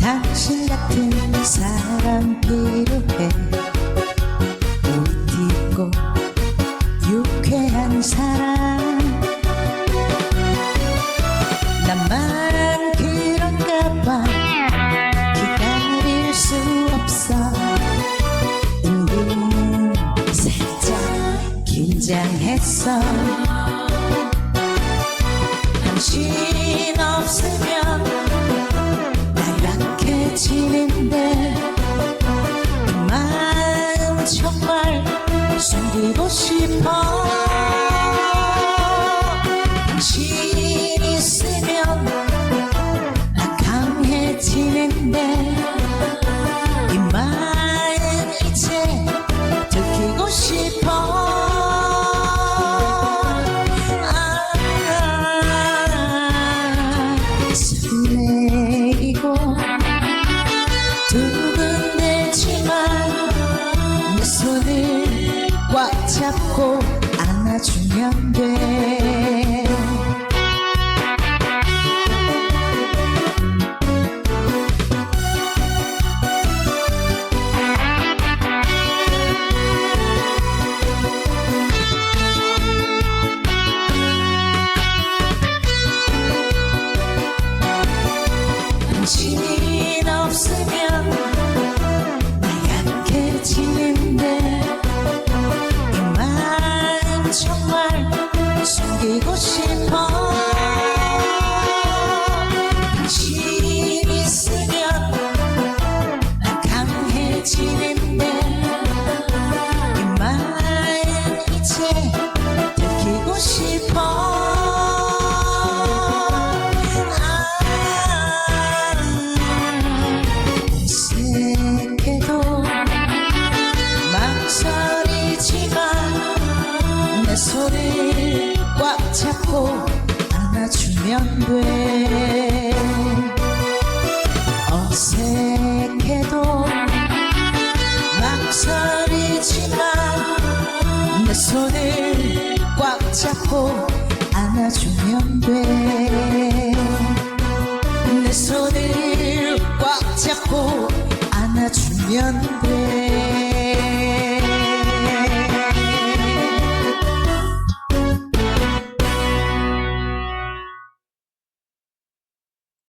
당신 같은 사람 필요해. 웃기고 유쾌한 사람. 나만 그런가 봐. 기다릴 수 없어. 은근 살짝 긴장했어. 당신 없으면 그 마음 정말 숨기고 싶어. 당신 있으면 나 강해지는데 잡고 안아주면 돼. 당신 없으면 이제 들키고 싶어. 새해도 망설이지만 내 손을 꽉 잡고 안아주면 돼. 어색해도 망설이지만 내 손을 꽉 잡고 안아주면 돼. 내 손을 꽉 잡고 안아주면